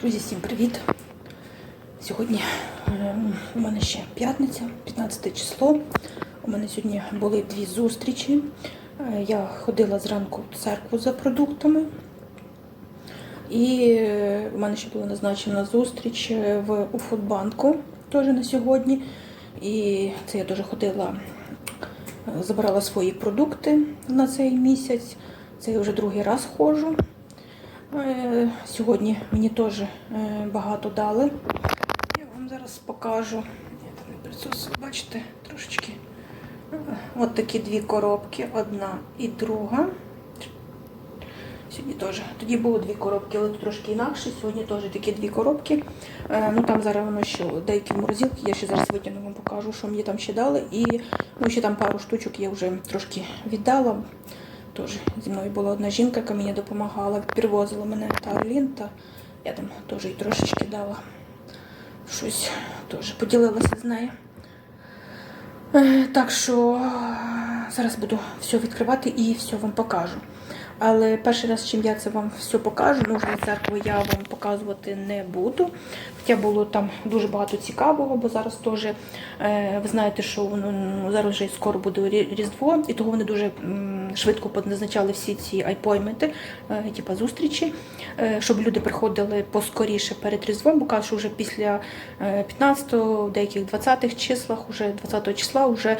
Друзі, всім привіт! Сьогодні е, у мене ще п'ятниця, 15 число. У мене сьогодні були дві зустрічі. Е, Я ходила зранку в церкву за продуктами. І е, у мене ще була назначена зустріч е, в у Фудбанку теж на сьогодні. І це я теж ходила, забирала свої продукти на цей місяць. Це я вже другий раз ходжу. Е, Сьогодні мені теж е, багато дали. Я вам зараз покажу. Бачите, трошечки. От такі дві коробки, одна і друга. Сьогодні теж. Тоді було дві коробки, але трошки інакше. Сьогодні теж такі дві коробки. Е, ну там зараз воно ще деякі морозилки. Я ще зараз витягну вам покажу, що мені там ще дали. І ну, ще там пару штучок я вже трошки віддала. Теж зі мною була одна жінка, яка мені допомагала, перевозила мене та Орлін, я там теж їй трошечки дала щось, теж поділилася з нею. Е, Так що зараз буду все відкривати і все вам покажу. Але перший раз, чим я це вам все покажу, ну вже церкву я вам показувати не буду. Хоча було там дуже багато цікавого, бо зараз теж е, ви знаєте, що ну, зараз вже скоро буде Різдво, і того вони дуже швидко позначали всі ці айпойменти, типа зустрічі, е, щоб люди приходили поскоріше перед Різдвом, бо кажуть, що вже після е, 15-го, деяких 20-х числах, уже 20 числа, вже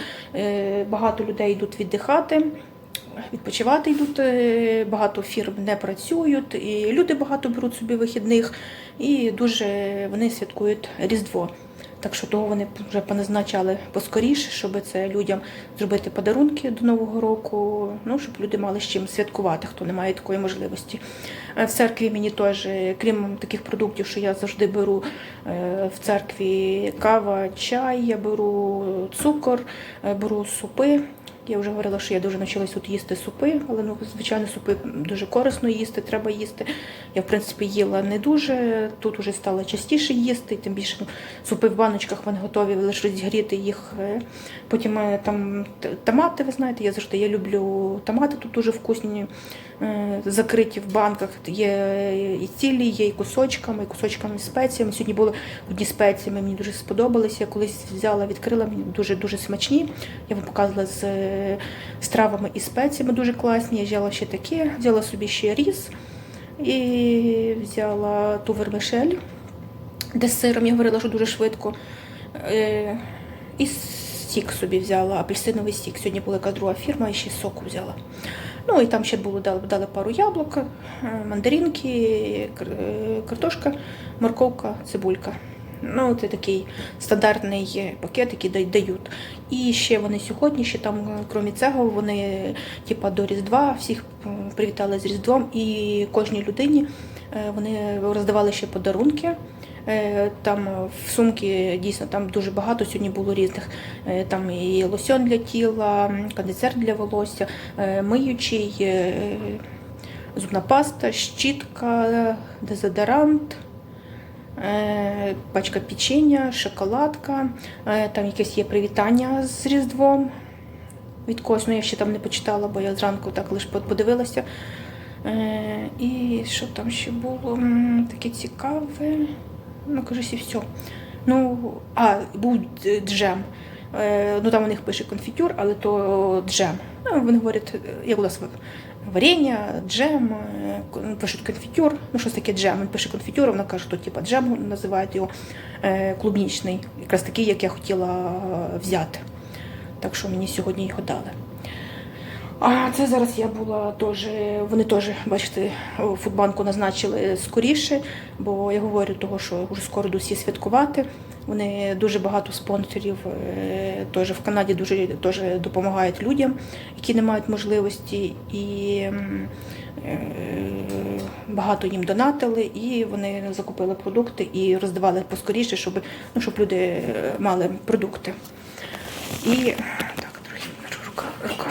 багато людей йдуть віддихати відпочивати йдуть, е, багато фірм не працюють, і люди багато беруть собі вихідних, і дуже вони святкують Різдво. Так що того вони вже поназначали поскоріше, щоб це людям зробити подарунки до Нового року, ну щоб люди мали з чим святкувати, хто не має такої можливості. Е, В церкві мені теж, крім таких продуктів, що я завжди беру е, в церкві кава, чай, я беру цукор, беру супи. Я вже говорила, що я дуже навчилась тут їсти супи, але ну, звичайно, супи дуже корисно їсти, треба їсти. Я, в принципі, їла не дуже, тут вже стала частіше їсти, тим більше ну, супи в баночках вони готові, лише розігріти їх. е. Потім е, там томати, ви знаєте, я завжди я люблю томати тут дуже вкусні, е, закриті в банках. Є і цілі, є і кусочками, і кусочками спеціями. Сьогодні були одні спеціями, мені дуже сподобалися. Я колись взяла, відкрила, мені дуже-дуже смачні. Я вам показувала з стравами і спеціями дуже класні. Я взяла ще таке, взяла собі ще різ і взяла ту вермишель, де з сиром я говорила, що дуже швидко. Е, І сік собі взяла, апельсиновий сік. Сьогодні була якась друга фірма, і ще соку взяла. Ну і там ще було дали, дали пару яблук, е, мандаринки, е, картошка, морковка, цибулька. Ну, це такий стандартний пакет, який дають. І ще вони сьогодні, ще там, е, крім цього, вони типа до Різдва всіх привітали з Різдвом, і кожній людині е, вони роздавали ще подарунки. Е, Там е, в сумки дійсно там дуже багато сьогодні було різних. Е, Там і лосьон для тіла, м, кондиціонер для волосся, е, миючий, е, зубна паста, щітка, дезодорант. Е, Пачка печення, шоколадка, е, там якесь є привітання з Різдвом від когось, ну я ще там не почитала, бо я зранку так лише подивилася. Е, І що там ще було? Таке цікаве. Ну, кажись, і все. Ну, а, був джем. Е, Ну там у них пише конфітюр, але то джем. Ну, вони говорять, е, як у нас варення, джем, е, пишуть конфітюр. Ну, щось таке джем. Він пише конфітюр, вона каже, що типа джем називають його клубнічний, якраз такий, як я хотіла взяти. Так що мені сьогодні його дали. А це зараз я була теж. Вони теж, бачите, фудбанку назначили скоріше, бо я говорю того, що вже скоро йдуть всі святкувати. Вони дуже багато спонсорів е, теж в Канаді дуже теж допомагають людям, які не мають можливості, і е, багато їм донатили, і вони закупили продукти і роздавали поскоріше, щоб, ну, щоб люди е, мали продукти. І так, трохи рука, рука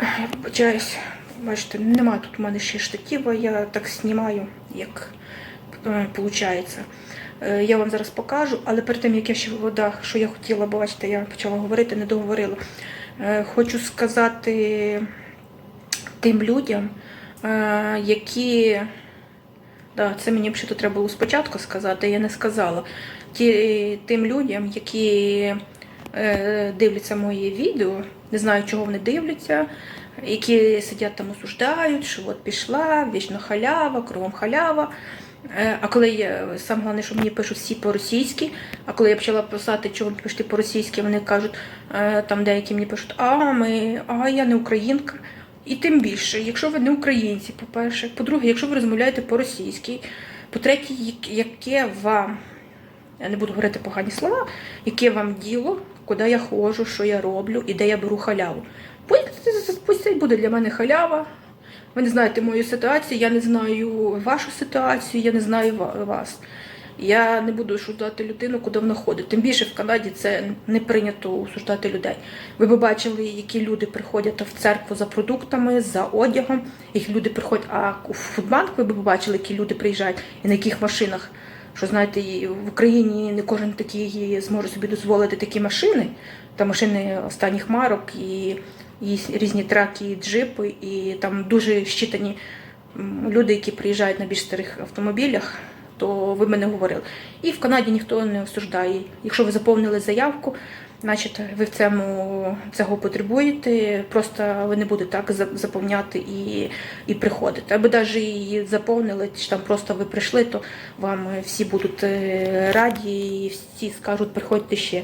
Я вибачаюсь. Бачите, немає тут у мене ще штатива, я так знімаю, як виходить. Я вам зараз покажу, але перед тим, як я ще вода, що я хотіла, бачите, я почала говорити, не договорила. Е, Хочу сказати тим людям, е, які Да, це мені взагалі треба було спочатку сказати, я не сказала. Ті, тим людям, які е, дивляться моє відео, не знаю, чого вони дивляться, які сидять там осуждають, що от пішла, вічно халява, кругом халява. Е, А коли я саме головне, що мені пишуть всі по-російськи, а коли я почала писати, чого ви пишете по-російськи, вони кажуть, е, там деякі мені пишуть, а ми, а я не українка. І тим більше, якщо ви не українці, по-перше, по-друге, якщо ви розмовляєте по-російськи, по-третє, як- яке вам, я не буду говорити погані слова, яке вам діло, куди я ходжу, що я роблю і де я беру халяву. Пусть, буде для мене халява. Ви не знаєте мою ситуацію, я не знаю вашу ситуацію, я не знаю вас. Я не буду осуждати людину, куди вона ходить. Тим більше в Канаді це не прийнято осуждати людей. Ви б бачили, які люди приходять в церкву за продуктами, за одягом. Їх люди приходять, а у фудбанк ви б бачили, які люди приїжджають і на яких машинах. Що знаєте, в Україні не кожен такий зможе собі дозволити такі машини, та машини останніх марок і, і різні траки, і джипи, і там дуже щитані люди, які приїжджають на більш старих автомобілях, то ви мене говорили. І в Канаді ніхто не осуждає. Якщо ви заповнили заявку, значить ви в цьому цього потребуєте. Просто ви не будете так заповняти і, і приходити. Або навіть її заповнили, чи там просто ви прийшли, то вам всі будуть е, раді, і всі скажуть, приходьте ще.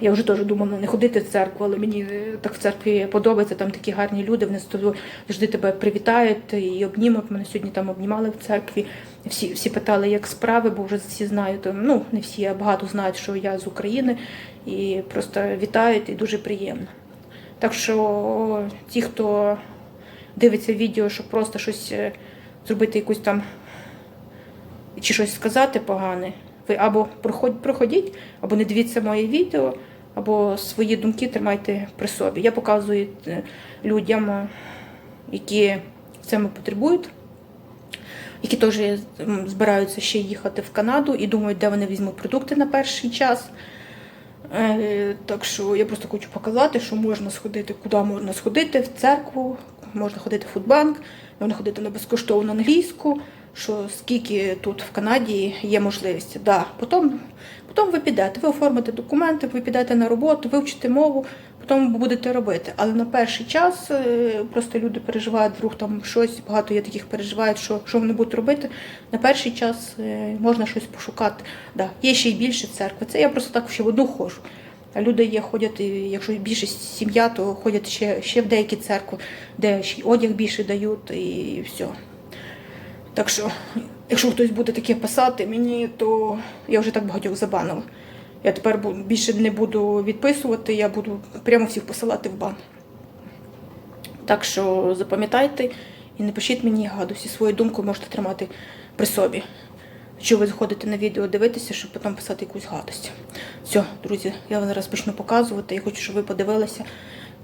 Я вже теж думала не ходити в церкву, але мені е, так в церкві подобається. Там такі гарні люди. Вони з- завжди тебе привітають і обнімуть. Мене сьогодні там обнімали в церкві. Всі, всі питали, як справи, бо вже всі знають. Ну не всі, а багато знають, що я з України, і просто вітають, і дуже приємно. Так що ті, хто дивиться відео, щоб просто щось е, зробити, якусь там чи щось сказати погане, ви або проходіть, або не дивіться моє відео, або свої думки тримайте при собі. Я показую е, людям, е, які в потребують, які теж збираються ще їхати в Канаду і думають, де вони візьмуть продукти на перший час. Е, Так що я просто хочу показати, що можна сходити, куди можна сходити, в церкву, можна ходити в фудбанк, можна ходити на безкоштовну англійську, що скільки тут в Канаді є можливості. Да. Потім, потім ви підете, ви оформите документи, ви підете на роботу, вивчите мову, потім будете робити. Але на перший час е, просто люди переживають, вдруг там щось, багато є таких переживають, що, що вони будуть робити. На перший час е, можна щось пошукати. Да. Є ще й більше церкви. Це я просто так ще в одну ходжу. А люди є, ходять, якщо більше сім'я, то ходять ще, ще в деякі церкви, де ще одяг більше дають і все. Так що, якщо хтось буде таке писати мені, то я вже так багатьох забанила. Я тепер більше не буду відписувати, я буду прямо всіх посилати в бан. Так що запам'ятайте і не пишіть мені гадості. Свою думку можете тримати при собі. Що ви заходите на відео дивитися, щоб потім писати якусь гадость. Все, друзі, я вам зараз почну показувати. Я хочу, щоб ви подивилися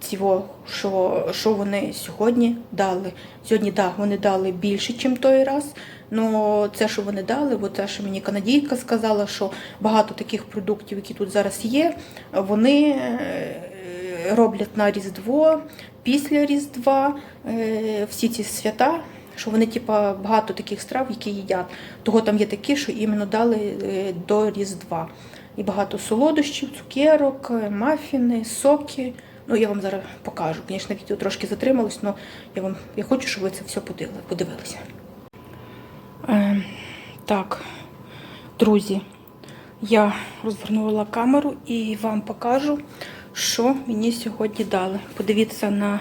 цього, що, що вони сьогодні дали. Сьогодні, так, да, вони дали більше, ніж той раз. але це, що вони дали, бо те, що мені канадійка сказала, що багато таких продуктів, які тут зараз є, вони е, роблять на Різдво, після Різдва, е, всі ці свята що вони, типа, багато таких страв, які їдять. Того там є такі, що іменно дали е, до Різдва. І багато солодощів, цукерок, мафіни, соки. Ну, я вам зараз покажу. Звісно, відео трошки затрималось, але я вам я хочу, щоб ви це все подивилися. Е, так, друзі, я розвернула камеру і вам покажу, що мені сьогодні дали. Подивіться на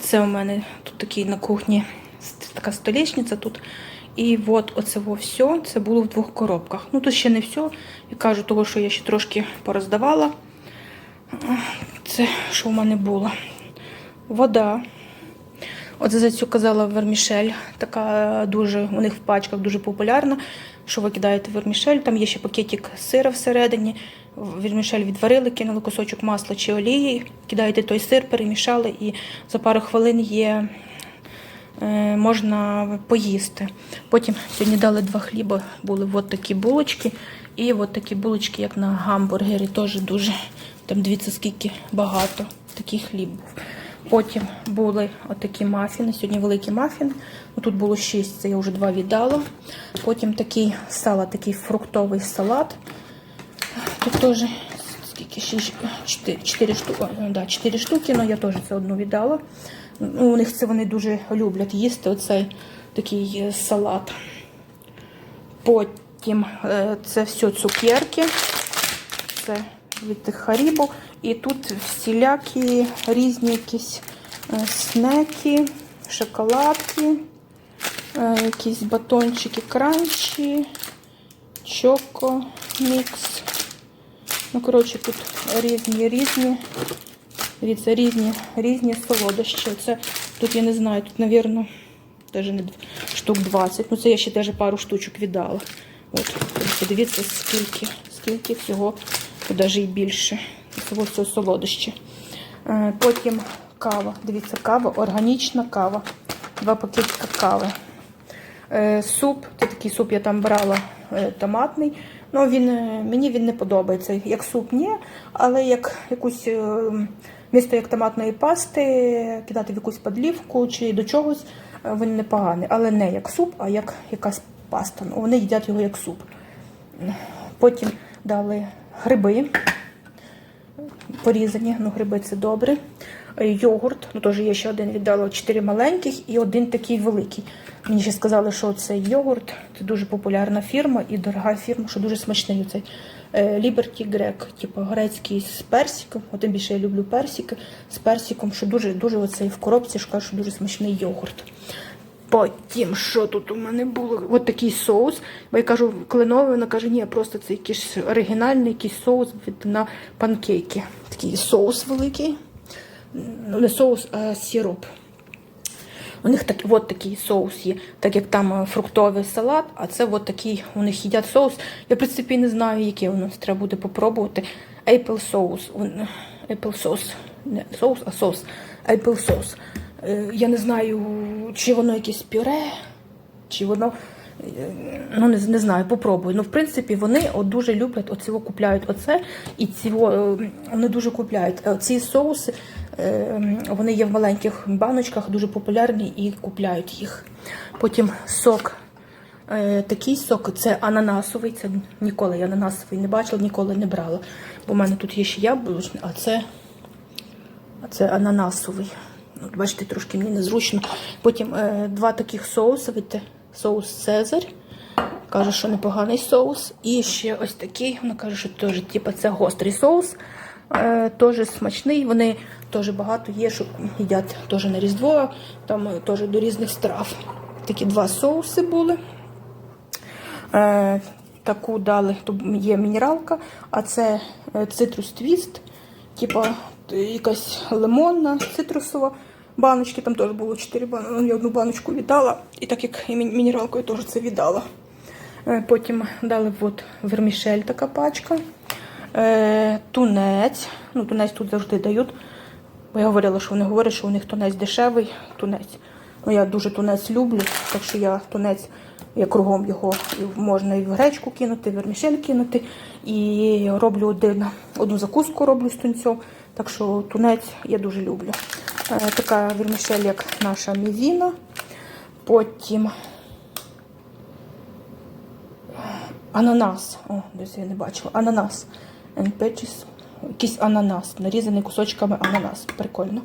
це у мене тут такий на кухні така столішниця тут. І от оце все, це було в двох коробках. Ну тут ще не все. Я кажу, того, що я ще трошки пороздавала. Це що в мене було? Вода. Оце за цю казала вермішель, така дуже у них в пачках дуже популярна. Що ви кидаєте вермішель, там є ще пакетик сира всередині. Вермішель відварили, кинули кусочок масла чи олії, кидаєте той сир, перемішали і за пару хвилин є. е, Можна поїсти. Потім сьогодні дали два хліба, були от такі булочки. І от такі булочки, як на гамбургері, теж дуже. Там дивіться, скільки багато такий хліб був. Потім були отакі мафіни. Сьогодні великі мафіни. Ну, Тут було 6, це я вже два віддала. Потім такий салат, такий фруктовий салат. Тут теж скільки ще 4, 4 штуки. Да, 4 штуки, але я теж це одну віддала. Ну, у них це вони дуже люблять їсти оцей такий е, салат. Потім е, це все цукерки. Це від тих. І тут всілякі різні якісь е, снеки, шоколадки, е, якісь батончики кранчі, чоко, мікс. Ну, коротше, тут різні різні. Дивіться, різні, різні солодощі. Це тут я не знаю, тут, мабуть, даже не штук 20. Ну, це я ще теж пару штучок віддала. От, подивіться, скільки, скільки всього, тут навіть і більше. Всього солодощі. Е, Потім кава. Дивіться, кава, органічна кава. Два пакетика кави. Е, Суп, це такий суп я там брала е, томатний. Ну, він, мені він не подобається. Як суп ні, але як якусь місто як томатної пасти, кидати в якусь подлівку чи до чогось, він непоганий. Але не як суп, а як якась паста. Ну, вони їдять його як суп. Потім дали гриби порізані, ну гриби це добре. Е, Йогурт, ну теж є ще один віддала, чотири маленьких і один такий великий. Мені ще сказали, що цей йогурт це дуже популярна фірма і дорога фірма, що дуже смачний. Цей Liberty Grek, типу грецький з персиком. Тим більше я люблю персики з персиком, що дуже дуже оцей в коробці ж кажуть, що дуже смачний йогурт. Потім, що тут у мене було? От такий соус. Бо я кажу, кленовий, вона каже, ні, просто це якийсь оригінальний якийсь соус на панкейки. Такий соус великий. Ну, не соус, а сироп. У них так, от такий соус є, так як там е, фруктовий салат, а це от такий, у них їдять соус. Я, в принципі, не знаю, який у нас треба буде попробувати. Apple соус. Apple соус. Не соус, а соус. Apple соус. Е, Я не знаю, чи воно якесь пюре, чи воно. е, Ну, не, не знаю, попробую. Ну, в принципі, вони от дуже люблять оцього купляють оце, і цього, е, вони дуже купляють. Ці соуси, вони є в маленьких баночках, дуже популярні і купляють їх. Потім сок. Такий сок це ананасовий. Це ніколи я ананасовий не бачила, ніколи не брала. Бо в мене тут є ще яблучний, а це, а це ананасовий. Бачите, трошки мені незручно. Потім е, два таких соуси. Видите, соус Цезарь. Каже, що непоганий соус. І ще ось такий. Вона каже, що теж типу, це гострий соус. Е, теж смачний. Вони теж багато є, що їдять теж на Різдво, там е, теж до різних страв. Такі два соуси були. Е, таку дали, тут є мінералка, а це е, цитрус твіст, типа якась лимонна, цитрусова. Баночки там теж було 4 баночки. Я одну баночку віддала, і так як і мінералку я теж це віддала. Е, Потім дали от вермішель така пачка. Е, тунець. Ну, тунець тут завжди дають. Бо я говорила, що вони говорять, що у них тунець дешевий, тунець. Ну, я дуже тунець люблю, так що я тунець, я кругом його можна і в гречку кинути, і вермішель кинути. І роблю один, одну закуску роблю з тунцем. Так що тунець я дуже люблю. Е, така вермішель, як наша мівіна. Потім Ананас. О, десь я не бачила. Ананас. And. Якийсь ананас. Нарізаний кусочками ананас. Прикольно.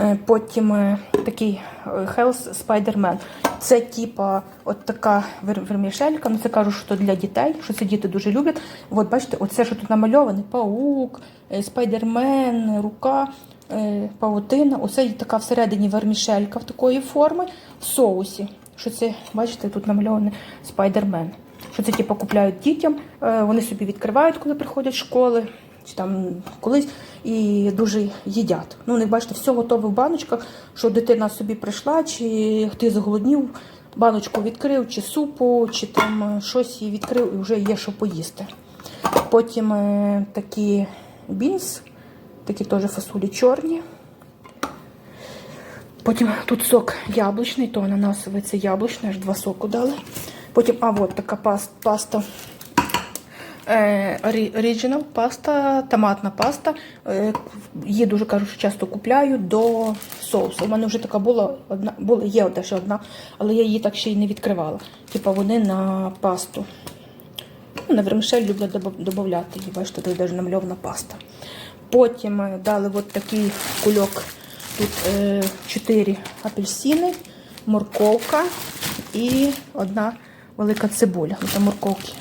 Е, Потім е, такий Health Spider-Man. Це типа от така вермішелька. Ну це кажу, що для дітей, що це діти дуже люблять. От бачите, оце, що тут намальоване: паук, спайдермен, рука, е, паутина. Оце така всередині вермішелька в такої форми в соусі. Що це, бачите, тут намальоване спайдермен. Що це типу купляють дітям, е, вони собі відкривають, коли приходять з школи, чи там колись, і дуже їдять. Ну, не бачите, все готове в баночках, що дитина собі прийшла, чи ти заголоднів, баночку відкрив, чи супу, чи там е, щось відкрив, і вже є що поїсти. Потім такі бінс, такі теж фасолі чорні. Потім тут сок яблучний, то ананасовий це яблучний, аж два соку дали. Потім, а от така пас- паста Е, паста, томатна паста. Е, Її дуже кажу, що часто купляю до соусу. У мене вже така була одна, була, є одна ще одна, але я її так ще й не відкривала. Типа вони на пасту. Ну, на вермишель люблять додати її. Бачите, тут навіть намальована паста. Потім е, дали от такий кульок. Тут е, 4 апельсини, морковка і одна велика цибуля. Ось морковки.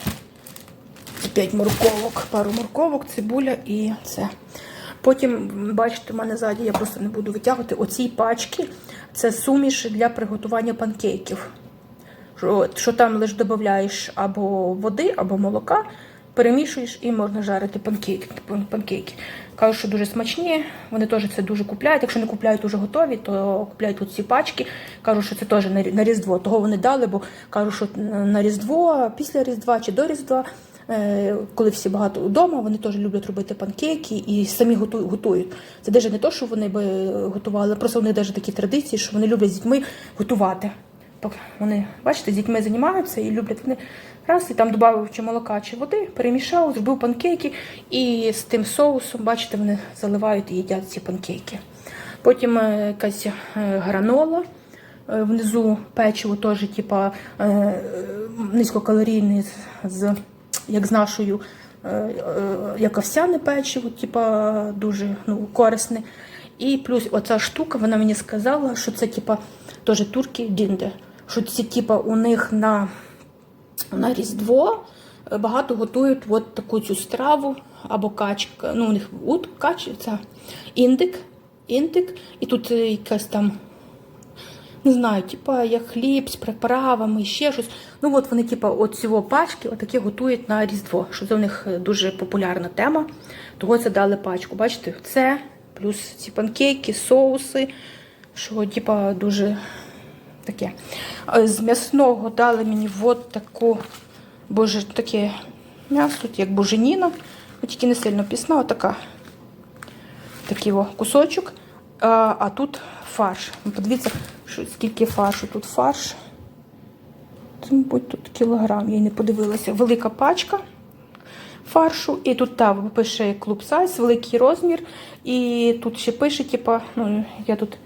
П'ять морковок, пару морковок, цибуля і це. Потім, бачите, в мене ззаді, я просто не буду витягувати. Оці пачки це суміш для приготування панкейків. Що, що там лише додаєш або води, або молока, перемішуєш і можна жарити панкейки. панкейки. Кажуть, що дуже смачні, вони теж це дуже купляють. Якщо не купляють уже готові, то купляють тут ці пачки. Кажуть, що це теж на Різдво. Того вони дали, бо кажуть, що на Різдво, після Різдва чи до Різдва, е, коли всі багато вдома, вони теж люблять робити панкейки і самі готують. Це навіть не те, що вони би готували, просто вони навіть такі традиції, що вони люблять з дітьми готувати. Вони, бачите, з дітьми займаються і люблять вони раз, і там додав чи молока, чи води, перемішав, зробив панкейки, і з тим соусом, бачите, вони заливають і їдять ці панкейки. Потім е, якась е, гранола. Е, Внизу печиво теж, типа низькокалорійне, з, як з нашою, як овсяне печиво, типа дуже ну, корисне. І плюс оця штука, вона мені сказала, що це типа теж турки дінде. Що це типа у них на, на Різдво е, багато готують от таку цю страву або качка. Ну, у них ут, кач, це індик, індик, і тут якась там не знаю, типа як хліб з приправами, ще щось. Ну от вони, типа, от цього пачки отакі готують на Різдво, що це у них е, дуже популярна тема. Того це дали пачку. Бачите, це плюс ці панкейки, соуси, що типа дуже таке. З м'ясного дали мені от таку, боже, таке м'ясо, як буженіна, ну, тільки не сильно пісна, отака такий о, кусочок, а, а тут фарш. Ну, Подивіться, що, скільки фаршу. Тут фарш. Це, мабуть, тут кілограм, я не подивилася. Велика пачка фаршу. І тут там пише клуб сайз, великий розмір. І тут ще пише, типа, ну, я тут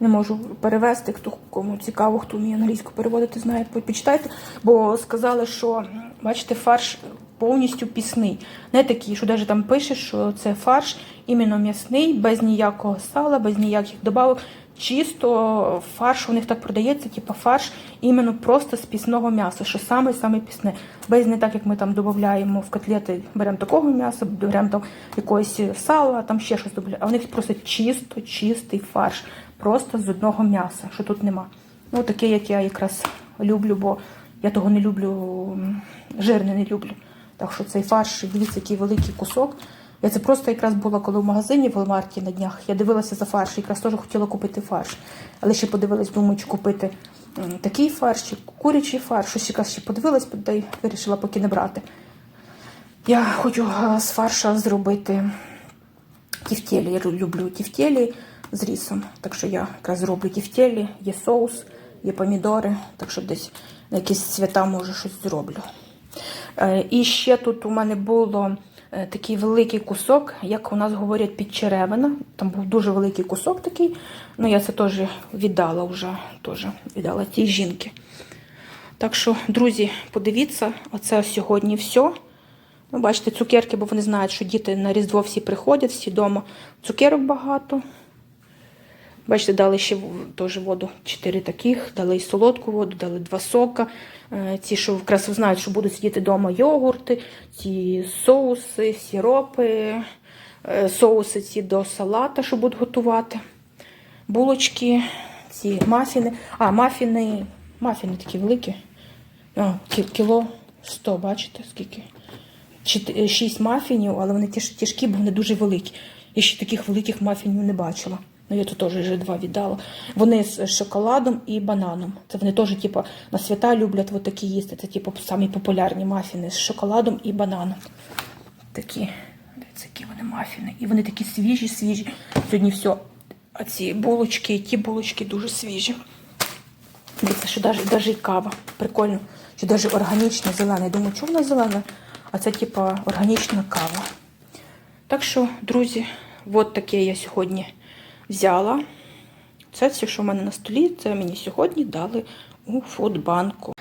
не можу перевести, хто кому цікаво, хто вміє англійську переводити, знає, почитайте. Бо сказали, що бачите, фарш повністю пісний. Не такий, що навіть там пише, що це фарш іменно м'ясний, без ніякого сала, без ніяких добавок. Чисто фарш у них так продається, типу фарш іменно просто з пісного м'яса, що саме саме пісне. Без не так, як ми там додаємо в котлети, беремо такого м'яса, беремо там якогось сала, там ще щось додаємо. А у них просто чисто чистий фарш, просто з одного м'яса, що тут нема. Ну, таке, як я якраз люблю, бо я того не люблю, жирне не люблю. Так що цей фарш, дивіться, який великий кусок. Я це просто якраз була коли в магазині в Walmart на днях. Я дивилася за фарш, якраз теж хотіла купити фарш. Але ще подивилась, думаю, чи купити такий фарш, чи курячий фарш. Щось якраз ще подивилась, та й вирішила поки не брати. Я хочу з фарша зробити тівтєлі. Я люблю тівтєлі з рісом. Так що я якраз зроблю тівтєлі, є соус, є помідори. Так що десь на якісь свята може щось зроблю. Е, І ще тут у мене було е, такий великий кусок, як у нас говорять, підчеревина. Там був дуже великий кусок такий. Ну, я це теж віддала вже, теж віддала тій жінки. Так що, друзі, подивіться, оце сьогодні все. Ну, бачите, цукерки, бо вони знають, що діти на Різдво всі приходять, всі вдома. Цукерок багато. Бачите, дали ще теж воду 4 таких, дали і солодку воду, дали два сока. Е, Ці, що якраз знають, що будуть сидіти вдома йогурти, ці соуси, сіропи, е, соуси ці до салата, що будуть готувати. Булочки, ці мафіни. А, мафіни, мафіни такі великі. А, кіло 100, бачите, скільки? Чот- Шість мафінів, але вони тяж- тяжкі, бо вони дуже великі. Я ще таких великих мафінів не бачила. Ну, я тут теж вже два віддала. Вони з шоколадом і бананом. Це вони теж, типу, на свята люблять от такі їсти. Це, типу, самі популярні мафіни з шоколадом і бананом. Такі, дивіться, які вони мафіни. І вони такі свіжі, свіжі. Сьогодні все. А ці булочки, і ті булочки дуже свіжі. Дивіться, що навіть, навіть і кава. Прикольно, що навіть органічна, зелена. Я думаю, чому вона зелена? а це, типа, органічна кава. Так що, друзі, от таке я сьогодні взяла. Це все, що в мене на столі, це мені сьогодні дали у фудбанку.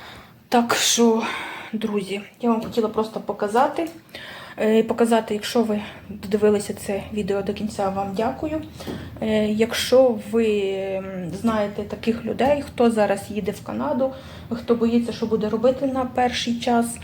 Так що, друзі, я вам хотіла просто показати. Е, Показати, якщо ви додивилися це відео до кінця, вам дякую. Е, Якщо ви знаєте таких людей, хто зараз їде в Канаду, хто боїться, що буде робити на перший час,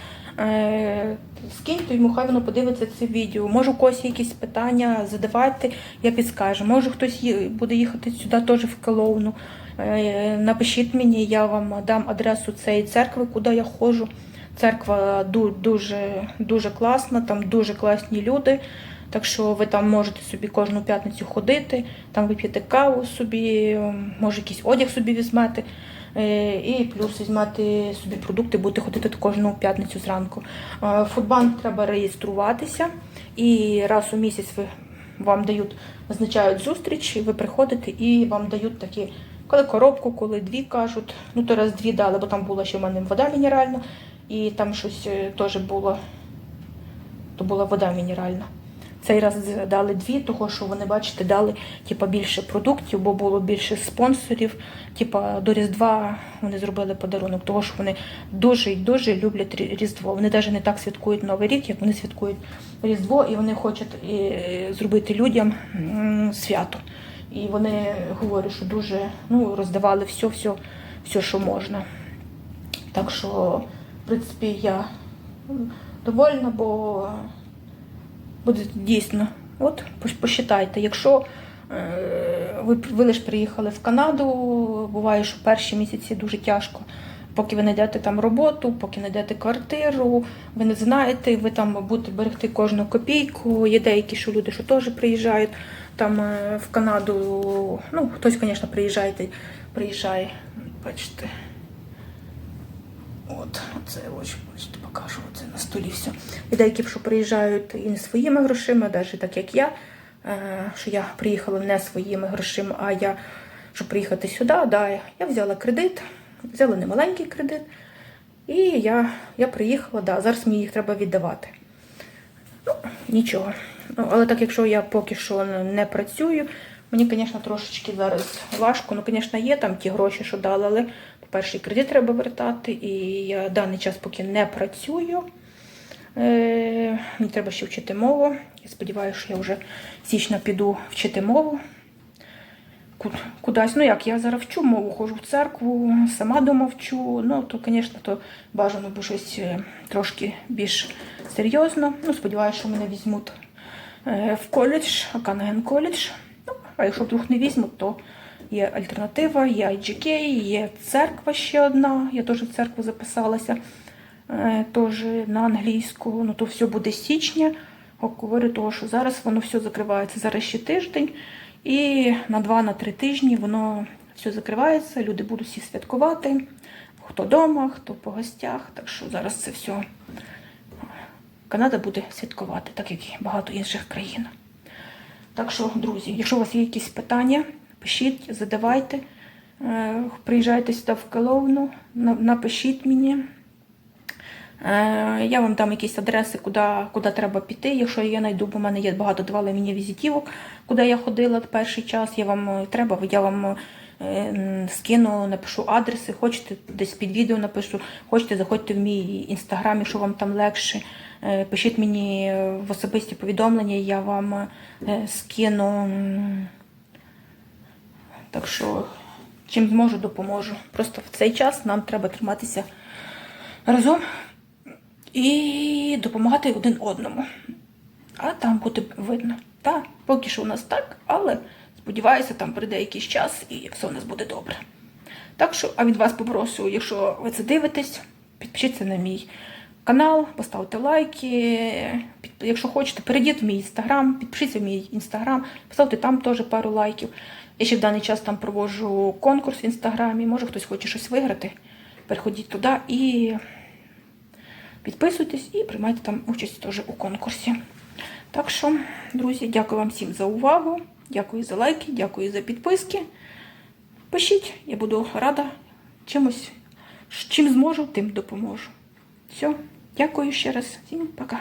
скиньте йому, хай воно подивиться це відео. Може, у когось якісь питання, задавайте, я підскажу. Може, хтось буде їхати сюди теж в Келовну. Е, Напишіть мені, я вам дам адресу цієї церкви, куди я ходжу. Церква дуже, дуже класна, там дуже класні люди. Так що ви там можете собі кожну п'ятницю ходити, там вип'єте каву собі, може якийсь одяг собі візьмете. Е, І плюс візьмете собі продукти, будете ходити кожну п'ятницю зранку. Е, в Фудбанк треба реєструватися, і раз у місяць ви вам дають, назначають зустріч, ви приходите і вам дають такі, коли коробку, коли дві кажуть. Ну, то раз дві дали, бо там була ще в мене вода мінеральна, і там щось е, теж було, то була вода мінеральна. Цей раз дали дві, того що вони, бачите, дали типа, більше продуктів, бо було більше спонсорів. Типа до Різдва вони зробили подарунок, того що вони дуже і дуже люблять Різдво. Вони навіть не так святкують Новий рік, як вони святкують Різдво, і вони хочуть зробити людям свято. І вони говорять, що дуже ну, роздавали все, все, все, що можна. Так що, в принципі, я довольна, бо буде дійсно. От, посчитайте, якщо е, ви, ви лише приїхали в Канаду, буває, що перші місяці дуже тяжко. Поки ви знайдете там роботу, поки знайдете квартиру, ви не знаєте, ви там будете берегти кожну копійку. Є деякі що люди, що теж приїжджають там е, в Канаду. Ну, хтось, звісно, приїжджає, приїжджає. Бачите. От, це ось бачите, покажу це на столі все. І деякі, що приїжджають і не своїми грошима, навіть так як я, е, що я приїхала не своїми грошима, а я, щоб приїхати сюди, да, я взяла кредит, взяла немаленький кредит, і я, я приїхала, да, зараз мені їх треба віддавати. Ну, нічого. Ну, але так, якщо я поки що не- працюю, мені, звісно, трошечки зараз важко. Ну, звісно, є там ті гроші, що дали, але, по-перше, кредит треба вертати, і я даний час поки не працюю. Е, мені треба ще вчити мову. Я сподіваюся, що я вже з січня піду вчити мову. Кудись, ну як, я зараз вчу мову, ходжу в церкву, сама дома вчу. Ну, то, звісно, то бажано би щось е, трошки більш серйозно. Ну, сподіваюся, що мене візьмуть е, в коледж, Аканаген коледж. Ну, а якщо вдруг не візьмуть, то є альтернатива, є IGK, є церква ще одна. Я теж в церкву записалася, е, теж на англійську. Ну, то все буде січня. Говорю того, що зараз воно все закривається. Зараз ще тиждень. І на 2-3 тижні воно все закривається, люди будуть всі святкувати. Хто вдома, хто по гостях. Так що зараз це все Канада буде святкувати, так як і багато інших країн. Так що, друзі, якщо у вас є якісь питання, пишіть, задавайте. Е, Приїжджайте сюди в Келовну, напишіть мені. Е, Я вам дам якісь адреси, куди, куди треба піти. Якщо я знайду, бо в мене є багато давали мені візитівок, куди я ходила перший час. Я вам е, треба, я вам скину, напишу адреси. Хочете десь під відео напишу, хочете, заходьте в мій інстаграм, якщо вам там легше. Пишіть мені в особисті повідомлення, я вам скину. Так що, чим зможу, допоможу. Просто в цей час нам треба триматися разом і допомагати один одному. А там буде видно. Так, поки що у нас так, але сподіваюся, там прийде якийсь час і все у нас буде добре. Так що, а від вас попрошу, якщо ви це дивитесь, підпишіться на мій канал, поставте лайки. Якщо хочете, перейдіть в мій інстаграм, підпишіться в мій інстаграм, поставте там теж пару лайків. Я ще в даний час там проводжу конкурс в інстаграмі. Може хтось хоче щось виграти. Переходіть туди і підписуйтесь і приймайте там участь теж у конкурсі. Так що, друзі, дякую вам всім за увагу. Дякую за лайки, дякую за підписки. Пишіть, я буду рада чимось, чим зможу, тим допоможу. Все, Дякую ще раз. Всім пока.